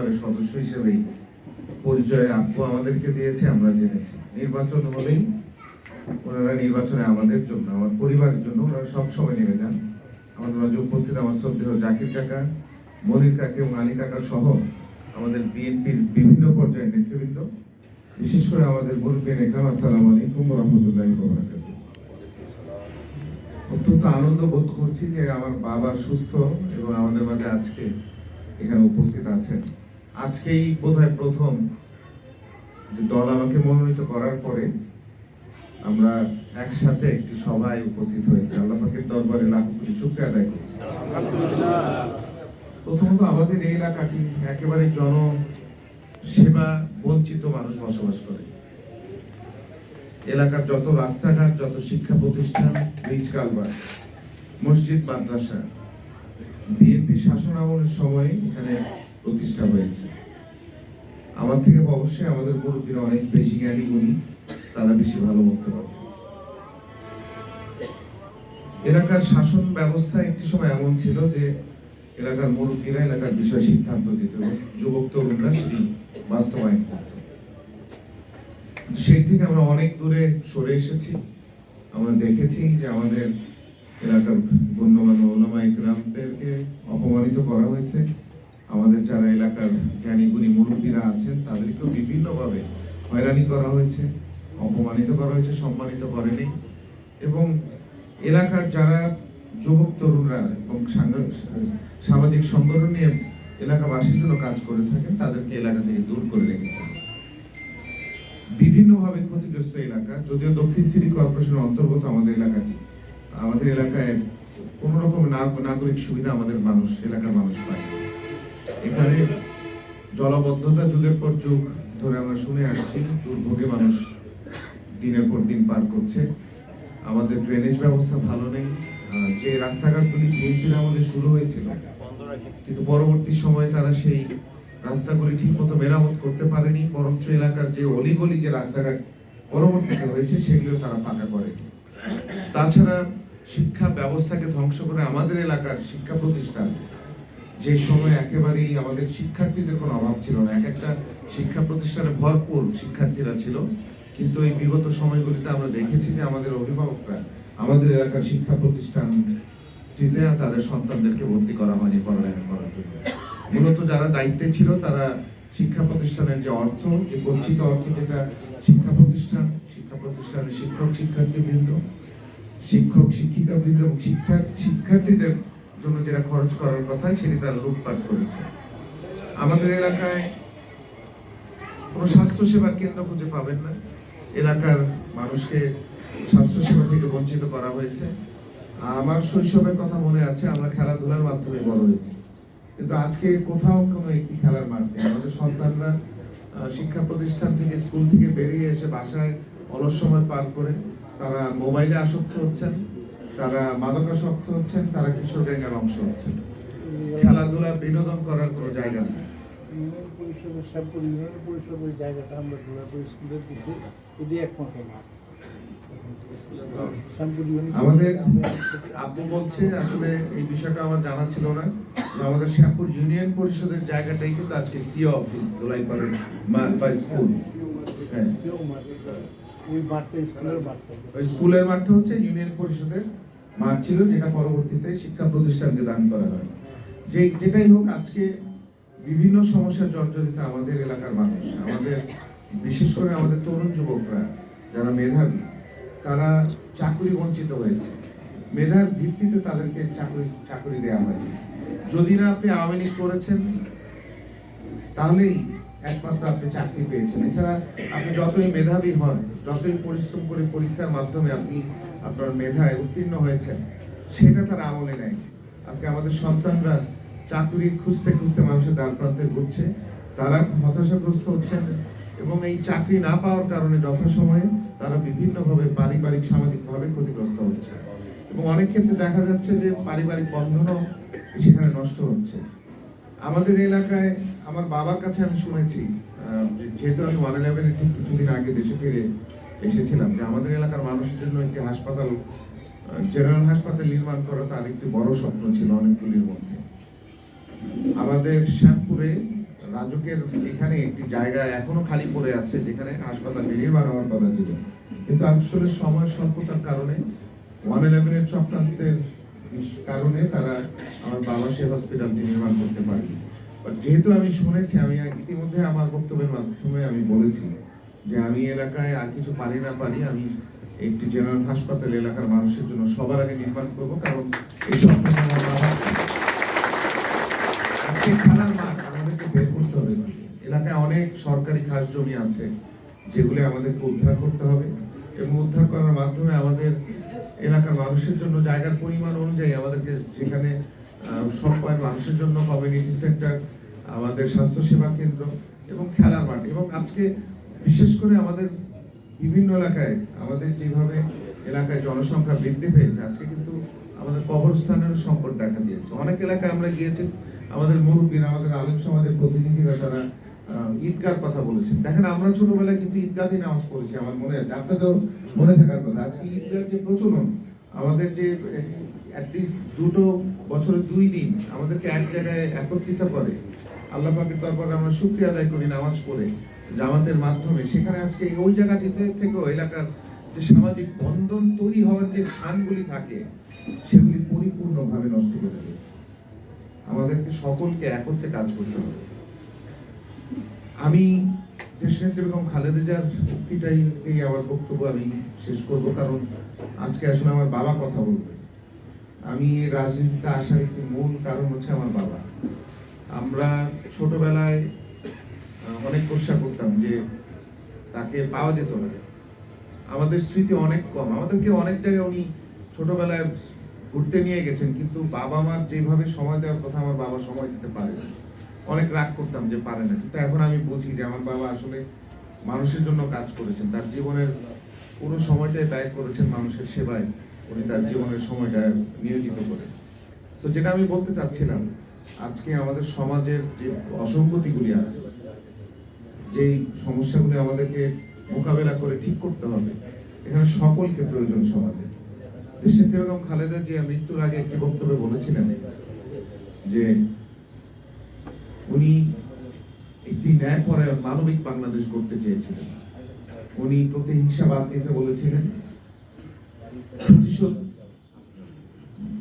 পরিবারের সদস্য হিসেবেই পরিচয় আপু আমাদেরকে দিয়েছে, আমরা জেনেছি। নির্বাচন হলেই ওনারা নির্বাচনে আমাদের জন্য, আমার পরিবারের জন্য ওনারা সবসময় নেমে যান। আমাদের মাঝে উপস্থিত আমার শ্রদ্ধেয় জাকির কাকা, মনির কাকা এবং আলী কাকা সহ আমাদের বিএনপির বিভিন্ন পর্যায়ের নেতৃবৃন্দ, বিশেষ করে আমাদের মুরব্বী একরাম আসসালামু আলাইকুম রহমতুল্লাহ অত্যন্ত আনন্দ বোধ করছি যে আমার বাবা সুস্থ এবং আমাদের মাঝে আজকে এখানে উপস্থিত আছেন। আজকেই বোধহয় প্রথম যে দল আমাকে মনোনীত করার পরে আমরা একসাথে একটি সভায় উপস্থিত হয়েছি। আল্লাহ পাকের দরবারে লাখ কোটি শুক্রিয়া আদায় করছি। প্রথমত আমাদের এই এলাকাটি একেবারে জন সেবা বঞ্চিত মানুষ বসবাস করে। এলাকার যত রাস্তাঘাট, যত শিক্ষা প্রতিষ্ঠান ব্রিজ কালভার মসজিদ, মাদ্রাসা, বিএনপি শাসন আমলের সময় এখানে প্রতিষ্ঠা হয়েছে। আমার থেকে অবশ্যই আমাদের মুরব্বীরা অনেক বেশি জ্ঞানী গুণী, তারা বেশি ভালো বলতে পারবে এলাকার শাসন ব্যবস্থা একটি সময় এমন ছিল যে, এলাকার মুরব্বীরা এলাকার বিষয়ে সিদ্ধান্ত দিত যুবক তরুণরা সেটি বাস্তবায়ন করত। সেই থেকে আমরা অনেক দূরে সরে এসেছি। আমরা দেখেছি যে আমাদের এলাকার গণ্যমান্য ওলামা ইকরামদেরকে অপমানিত করা হয়েছে। আমাদের যারা এলাকার জ্ঞানী গুণী মুরব্বীরা আছেন, তাদেরকেও বিভিন্নভাবে হয়রানি করা হয়েছে, অপমানিত করা হয়েছে, সম্মানিত করেনি। এবং এলাকার যারা যুবক তরুণরা এবং সামাজিক সংগঠন নিয়ে এলাকাবাসীর জন্য কাজ করে থাকেন, তাদেরকে এলাকা থেকে দূর করে রেখেছে বিভিন্নভাবে ক্ষতিগ্রস্ত এলাকা, যদিও দক্ষিণ সিটি কর্পোরেশনের অন্তর্গত আমাদের এলাকাটি। আমাদের এলাকায় কোন রকম নাগরিক সুবিধা আমাদের মানুষ, এলাকার মানুষ পায় এখানে জলবদ্ধতা যুগের পর যুগ ধরে আমরা শুনে আসছি, দুর্ভোগে মানুষ দিনের পর দিন পার করছে। আমাদের ড্রেনেজ ব্যবস্থা ভালো নেই। যে রাস্তাঘাটগুলি বিএনপির আমলে শুরু হয়েছিল, কিন্তু পরবর্তী সময়ে তারা সেই রাস্তাগুলি ঠিক মতো মেরামত করতে পারেনি, বরঞ্চ এলাকার যে অলিগলি যে রাস্তাঘাট পরবর্তীতে হয়েছে সেগুলো তারা পাকা করে তাছাড়া শিক্ষা ব্যবস্থাকে ধ্বংস করে আমাদের এলাকার শিক্ষা প্রতিষ্ঠান যে সময় একেবারেই আমাদের শিক্ষার্থীদের কোনো অভাব ছিল না। এক একটা শিক্ষা প্রতিষ্ঠানে ভরপুর শিক্ষার্থীরা ছিল। কিন্তু এই বিগত সময়গুলিতে আমরা দেখেছি যে আমাদের অভিভাবকরা আমাদের এলাকার শিক্ষা প্রতিষ্ঠানটিতে তাদের সন্তানদেরকে ভর্তি করা হয়নি পড়ালেখা করার জন্য। মূলত যারা দায়িত্বে ছিল তারা শিক্ষা প্রতিষ্ঠানের যে অর্থ, যে গচ্ছিত অর্থ যেটা শিক্ষা প্রতিষ্ঠান, শিক্ষা প্রতিষ্ঠানের শিক্ষক, শিক্ষার্থীবৃন্দ, শিক্ষক শিক্ষিকা বৃন্দ এবং শিক্ষা শিক্ষার্থীদের জন্য যেটা খরচ করার কথা সেটি তারা লুটপাট করেছে। আমাদের এলাকায় কোনো স্বাস্থ্য সেবা কেন্দ্র খুঁজে পাবেন না। এলাকার মানুষকে স্বাস্থ্য সেবা থেকে বঞ্চিত করা হয়েছে। আমার শৈশবের কথা মনে আছে, আমরা খেলাধুলার মাধ্যমে বড় হয়েছি। কিন্তু আজকে কোথাও কোনো একটি খেলার মাঠ নেই। আমাদের সন্তানরা শিক্ষা প্রতিষ্ঠান থেকে, স্কুল থেকে বেরিয়ে এসে বাসায় অলস সময় পার করে তারা মোবাইলে আসক্ত হচ্ছেন। তারা মাদকাসক্ত হচ্ছেন তারা কিশোর গ্যাংয়ের অংশ হচ্ছেন। খেলাধুলা বিনোদন করার কোনো জায়গা নেই। পরিষদের ইউনিয়ন পরিষদের জায়গাটা আমরা দুর্গাপুর স্কুলে দিছি এটি একমাত্র মাঠ। আমাদের আপু বলছে আসলে এই বিষয়টা আমার জানা ছিল না। আমাদের শ্যামপুর ইউনিয়ন পরিষদের জায়গাটাই কিন্তু আজকে সিও অফিস দোলাইপাড়ের মাঠ বা স্কুল। ওই স্কুলের মাঠটা হচ্ছে ইউনিয়ন পরিষদের মাঠ ছিল যেটা পরবর্তীতে শিক্ষা প্রতিষ্ঠানকে দান করা হয়। যে যেটাই হোক, আজকে বিভিন্ন সমস্যার জর্জরিত আমাদের এলাকার মানুষ, আমাদের বিশেষ করে আমাদের তরুণ যুবকরা, যারা মেধাবী, তারা চাকরি বঞ্চিত হয়েছে। মেধার ভিত্তিতে তাদেরকে চাকরি চাকরি দেওয়া হয় যদি না আপনি আওয়ামী লীগ করেছেন, তাহলেই একমাত্র আপনি চাকরি পেয়েছেন। এছাড়া আপনি যতই মেধাবী হন, যতই পরিশ্রম করে পরীক্ষার মাধ্যমে আপনি আপনার মেধায় উত্তীর্ণ হয়েছেন, সেটা তার আমলে নেয় আজকে আমাদের সন্তানরা চাকরি খুঁজতে খুঁজতে মানুষের দ্বার প্রান্তে ঘুরছে। তারা হতাশাগ্রস্ত হচ্ছেন এবং এই চাকরি না পাওয়ার কারণে যথাসময়ে তারা বিভিন্নভাবে পারিবারিক, সামাজিকভাবে ক্ষতিগ্রস্ত হচ্ছে। এবং অনেক ক্ষেত্রে দেখা যাচ্ছে যে পারিবারিক বন্ধনও সেখানে নষ্ট হচ্ছে। আমাদের এলাকায় আমার বাবার কাছে আমি শুনেছি যেহেতু আমি ওয়ান ইলেভেনের কিছুদিন আগে দেশে ফিরে এসেছিলাম যে আমাদের এলাকার মানুষের জন্য একটি হাসপাতাল জেনারেল হাসপাতাল নির্মাণ করা তার একটি বড় স্বপ্ন ছিল অনেকগুলির মধ্যে। আমাদের শ্যামপুরে রাজুকের এখানে একটি জায়গা এখনও খালি পড়ে আছে, যেখানে হাসপাতালটি নির্মাণ হওয়ার কথা ছিল। কিন্তু আসলে সময় স্বল্পতার কারণে ওয়ান ইলেভেনের চক্রান্তের কারণে তারা আমার বাবা সে হসপিটালটি নির্মাণ করতে পারেনি। যেহেতু আমি শুনেছি, আমি ইতিমধ্যে আমার বক্তব্যের মাধ্যমে আমি বলেছি যে আমি এলাকায় আর কিছু পারি না পারি আমি একটি জেনারেল হাসপাতাল এলাকার মানুষের জন্য সবার আগে নির্মাণ করব কারণ এই খেলার এলাকায় অনেক সরকারি খাস জমি আছে যেগুলো আমাদেরকে উদ্ধার করতে হবে এবং উদ্ধার করার মাধ্যমে আমাদের এলাকার মানুষের জন্য জায়গার পরিমাণ অনুযায়ী আমাদেরকে যেখানে আহ, মানুষের জন্য কমিউনিটি সেন্টার আমাদের স্বাস্থ্যসেবা কেন্দ্র এবং খেলার মাঠ। এবং আজকে বিশেষ করে আমাদের বিভিন্ন এলাকায়, আমাদের যেভাবে এলাকায় জনসংখ্যা বৃদ্ধি পেয়েছে, আজকে কিন্তু আমাদের কবরস্থানের সংকট দেখা দিয়েছে। অনেক এলাকায় আমরা গিয়েছি, আমাদের মুরব্বীরা, আমাদের আলেম সমাজের প্রতিনিধিরা তারা ঈদগার কথা বলেছেন। দেখেন, আমরা ছোটবেলায় কিন্তু ঈদগাহে নামাজ পড়েছি, আমার মনে আছে। আপনাদেরও মনে থাকার কথা। আজকে ঈদগার যে প্রচলন, আমাদের যে অ্যাটলিস্ট দুটো বছরে দুই দিন আমাদেরকে এক জায়গায় একত্রিত করে, আল্লাহ পাকের দরবারে আমরা শুক্রিয়া আদায় করি নামাজ পড়ে। জামাতের মাধ্যমে। সেখানে আজকে ওই জায়গাটিতে থেকেও এলাকার যে সামাজিক বন্ধন তৈরি হওয়ার যে স্থানগুলি থাকে, সেগুলি পরিপূর্ণভাবে নষ্ট করে দিয়েছে আমাদেরকে সকলকে একত্রে কাজ করতে হবে। আমি দেশনেত্রী বেগম খালেদা উক্তিটাই আমার বক্তব্য আমি শেষ করব, কারণ আজকে আসলে আমার বাবা কথা বলবে। আমি রাজনীতিতে আসার একটি মূল কারণ হচ্ছে আমার বাবা। আমরা ছোটবেলায় অনেক প্রশ্ন করতাম যে তাকে পাওয়া যেত না। আমাদের স্মৃতি অনেক কম। আমাদেরকে অনেক জায়গায় উনি ছোটবেলায় ঘুরতে নিয়ে গেছেন, কিন্তু বাবা মার যেভাবে সময় দেওয়ার কথা আমার বাবা সময় দিতে পারে অনেক রাগ করতাম যে পারে না। কিন্তু এখন আমি বুঝি যে আমার বাবা আসলে মানুষের জন্য কাজ করেছেন। তার জীবনের পুরো সময়টাই ব্যয় করেছেন মানুষের সেবায়। উনি তার জীবনের সময়টা নিয়োজিত করে। তো যেটা আমি বলতে চাচ্ছিলাম, আজকে আমাদের সমাজের যে অসঙ্গতিগুলি আছে যেই সমস্যাগুলি আমাদেরকে মোকাবেলা করে ঠিক করতে হবে, এখানে সকলকে প্রয়োজন সমাজে। দেশের যেরকম খালেদা জিয়া মৃত্যুর আগে একটি বক্তব্যে বলেছিলেন যে, উনি একটি ন্যায়পরায়ণ মানবিক বাংলাদেশ করতে চেয়েছিলেন। উনি প্রতিহিংসা বাদ দিতে বলেছিলেন। প্রতিশোধ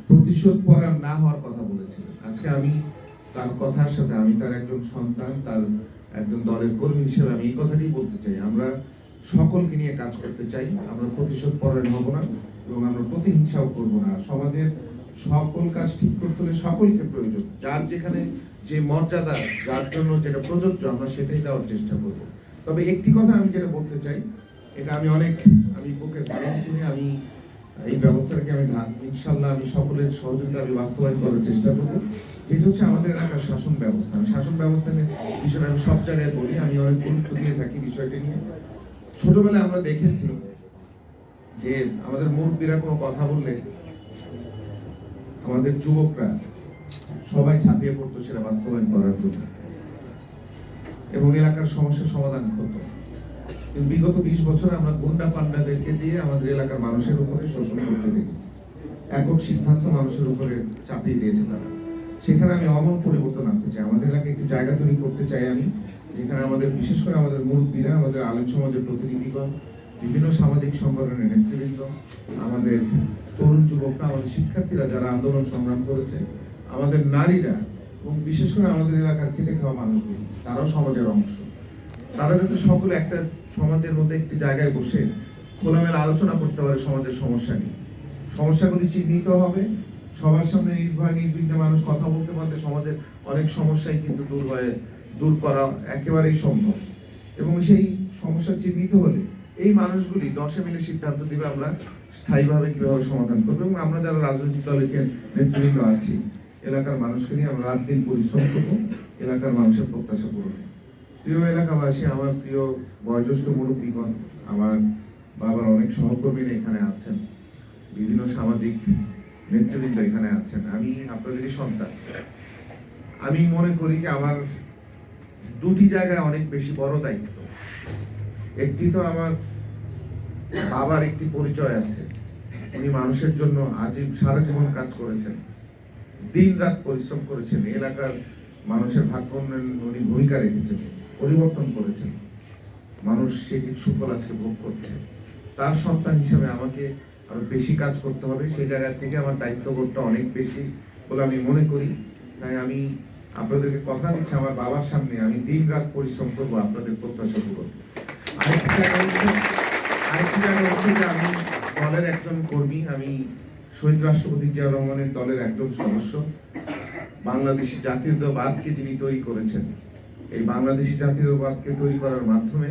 প্রতিশোধ পরায়ণ না হওয়ার কথা বলেছিলেন। আজকে আমি তার কথার সাথে, আমি তার একজন সন্তান, তার একজন দলের কর্মী হিসেবে আমি এই কথাটি বলতে চাই। আমরা সকলকে নিয়ে কাজ করতে চাই। আমরা প্রতিশোধ পরায়ণ হব না এবং আমরা প্রতিহিংসাও করব না। সমাজের সকল কাজ ঠিক করতে হলে সকলকে প্রয়োজন। যার যেখানে যে মর্যাদা, যার জন্য যেটা প্রযোজ্য, আমরা সেটাই দেওয়ার চেষ্টা করব। তবে একটি কথা আমি যেটা বলতে চাই, এটা আমি অনেক, আমি বুকে ধারণ করে আমি এই ব্যবস্থাটাকে আমি ইনশাল্লাহ আমি সকলের সহযোগিতা আমি বাস্তবায়ন করার চেষ্টা করব। যেটা হচ্ছে আমাদের এলাকার শাসন ব্যবস্থা। শাসন ব্যবস্থা নিয়ে বিষয়টা আমি সব জায়গায় বলি, আমি অনেক গুরুত্ব দিয়ে থাকি বিষয়টি নিয়ে। ছোটবেলায় আমরা দেখেছি যে আমাদের মুরব্বীরা কোনো কথা বললে আমাদের যুবকরা সবাই ঝাঁপিয়ে পড়তো সেটা বাস্তবায়ন করার জন্য। এবং এলাকার সমস্যার সমাধান হতো। বিগত বিশ বছর আমরা গুন্ডা পান্ডাদেরকে দিয়ে আমাদের এলাকার মানুষের উপরে শোষণ করতে দেখেছি। একক সিদ্ধান্ত মানুষের উপরে চাপিয়ে দিয়েছে তারা। সেখানে আমি অমল পরিবর্তন আনতে চাই। আমাদের এলাকায় একটি জায়গা তৈরি করতে চাই আমি, যেখানে আমাদের, বিশেষ করে আমাদের মুরব্বীরা, আমাদের আলেম সমাজের প্রতিনিধিগণ, বিভিন্ন সামাজিক সংগঠনের নেতৃবৃন্দ আমাদের তরুণ যুবকরা, আমাদের শিক্ষার্থীরা যারা আন্দোলন সংগ্রাম করেছে, আমাদের নারীরা এবং বিশেষ করে আমাদের এলাকার খেটে খাওয়া মানুষগুলি, তারাও সমাজের অংশ। তারা যাতে সকলে একটা সমাজের মধ্যে একটি জায়গায় বসে খোলামেলা আলোচনা করতে পারে সমাজের সমস্যা নিয়ে। সমস্যাগুলি চিহ্নিত হবে সবার সামনে নির্ভয় নির্বিঘ্নে মানুষ কথা বলতে পারলে সমাজের অনেক সমস্যাই কিন্তু দূর হয়ে দূর করা একেবারেই সম্ভব। এবং সেই সমস্যা চিহ্নিত হলে এই মানুষগুলি দশে মিলে সিদ্ধান্ত দিবে আমরা স্থায়ীভাবে কীভাবে সমাধান করব এবং আমরা যারা রাজনৈতিক দলের নেতৃবৃন্দ আছি, এলাকার মানুষকে নিয়ে আমরা রাত দিন পরিশ্রম করব, এলাকার মানুষের প্রত্যাশা পূরণে প্রিয় এলাকাবাসী, আমার প্রিয় বয়োজ্যেষ্ঠ মুরব্বীগণ, আমার বাবার অনেক সহকর্মীরা এখানে আছেন। বিভিন্ন সামাজিক নেতৃবৃন্দ এখানে আছেন। আমি আপনাদেরই সন্তান। আমি মনে করি যে আমার দুটি জায়গায় অনেক বেশি বড় দায়িত্ব। একটি তো আমার বাবার একটি পরিচয় আছে। উনি মানুষের জন্য আজীব সারা জীবন কাজ করেছেন। দিন রাত পরিশ্রম করেছেন। এলাকার মানুষের ভাগ্য উনি ভূমিকা রেখেছেন, পরিবর্তন করেছেন। মানুষ সেটির সুফল আজকে ভোগ করছে। তার সন্তান হিসেবে আমাকে আরও বেশি কাজ করতে হবে, সেই জায়গা থেকে আমার দায়িত্ববোধটা অনেক বেশি বলে আমি মনে করি। তাই আমি আপনাদেরকে কথা দিচ্ছি আমার বাবার সামনে, আমি দিন রাত পরিশ্রম করব আপনাদের প্রত্যাশা পূরণ। আরেকটি জায়গা হচ্ছে আমি দলের একজন কর্মী, আমি শহীদ রাষ্ট্রপতি জিয়া রহমানের দলের একজন সদস্য। বাংলাদেশি জাতীয়তাবাদকে যিনি তৈরি করেছেন, এই বাংলাদেশি জাতীয়তাবাদকে তৈরি করার মাধ্যমে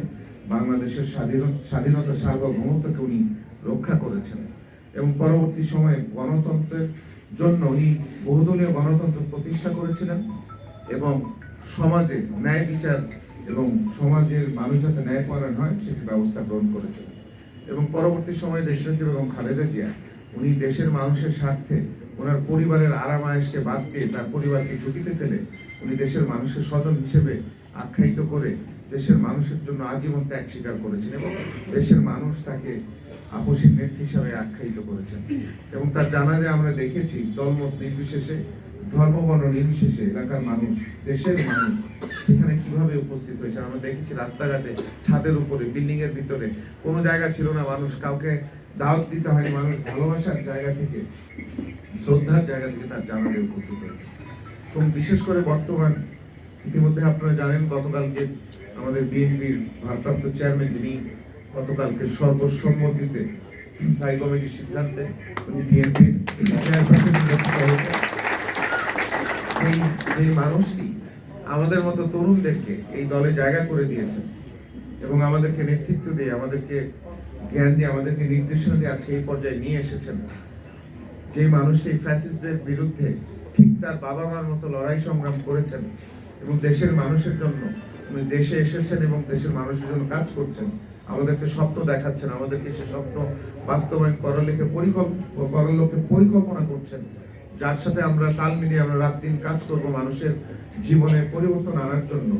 বাংলাদেশের স্বাধীন- স্বাধীনতা সার্বভৌমত্বকে উনি রক্ষা করেছেন। এবং পরবর্তী সময়ে গণতন্ত্রের জন্য উনি বহুদলীয় গণতন্ত্র প্রতিষ্ঠা করেছিলেন এবং সমাজে ন্যায় বিচার এবং সমাজের মানুষ যাতে ন্যায় পরায়ণ হয়, সেটি ব্যবস্থা গ্রহণ করেছিলেন। এবং পরবর্তী সময়ে দেশনেত্রী বেগম খালেদা জিয়া, উনি দেশের মানুষের স্বার্থে ওনার পরিবারের আরাম আয়েসকে বাদ দিয়ে তার পরিবারকে ঝুঁকিতে ফেলে উনি দেশের মানুষের স্বজন হিসেবে আখ্যায়িত করে দেশের মানুষের জন্য আজীবন ত্যাগ স্বীকার করেছেন এবং দেশের মানুষ তাকে আপসীর নেত্রী হিসাবে আখ্যায়িত করেছেন। এবং তার জানাজে আমরা দেখেছি, দলমত নির্বিশেষে, ধর্মবর্ণ নির্বিশেষে এলাকার মানুষ, দেশের মানুষ সেখানে কীভাবে উপস্থিত হয়েছে? আমরা দেখেছি রাস্তাঘাটে, ছাদের উপরে, বিল্ডিং এর ভিতরে, কোনো জায়গা ছিল না, মানুষ কাউকে দাওয়াত দিতে হয়নি, মানুষ ভালোবাসার জায়গা থেকে, শ্রদ্ধার জায়গা থেকে তার জানাজে উপস্থিত হয়েছে। এবং বিশেষ করে বর্তমান, ইতিমধ্যে আপনারা জানেন, গতকালকে আমাদের বিএনপির ভারপ্রাপ্ত চেয়ারম্যান যিনি গতকালকে সর্বসম্মতিতে স্থায়ী কমিটির সিদ্ধান্তে মানুষটি আমাদের মতো তরুণদেরকে এই দলে জায়গা করে দিয়েছেন এবং আমাদেরকে নেতৃত্ব দিয়ে, আমাদেরকে জ্ঞান দিয়ে, আমাদেরকে নির্দেশনা দিয়ে আজকে এই পর্যায়ে নিয়ে এসেছেন। যে মানুষ এই ফ্যাসিস্টদের বিরুদ্ধে ঠিক তার বাবা মার মতো লড়াই সংগ্রাম করেছেন এবং দেশের মানুষের জন্য দেশে এসেছেন এবং দেশের মানুষের জন্য কাজ করছেন, আমাদেরকে স্বপ্ন দেখাচ্ছেন, আমাদেরকে সে স্বপ্ন বাস্তবায়ন করার লেখে পরিকল্প করার লোকে পরিকল্পনা করছেন। যার সাথে আমরা তাল মিলিয়ে আমরা রাত দিন কাজ করব মানুষের জীবনে পরিবর্তন আনার জন্য।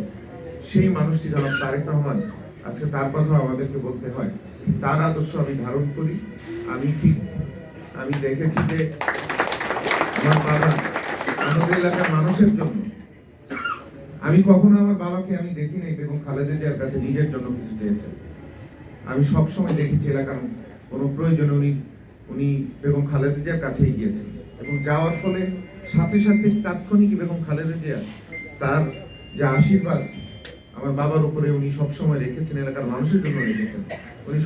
সেই মানুষটি জনাব তারেক রহমান, আজকে তার কথা আমাদেরকে বলতে হয়। তার আদর্শ আমি ধারণ করি। আমি ঠিক, আমি দেখেছি যে আমার বাবা আমাদের এলাকার মানুষের জন্য আমি কখনো আমার বাবাকে আমি দেখি নাই বেগম খালেদা জিয়ার কাছে নিজের জন্য কিছু চেয়েছেন। আমি সবসময় দেখেছি এলাকার কোনো প্রয়োজনে উনি উনি বেগম খালেদা জিয়ার কাছেই গিয়েছেন। এবং যাওয়ার ফলে সাথে সাথে তাৎক্ষণিক বেগম খালেদা জিয়া তার যে আশীর্বাদ আমার বাবার উপরে উনি সবসময় রেখেছেন, এলাকার মানুষের জন্য রেখেছেন। উনি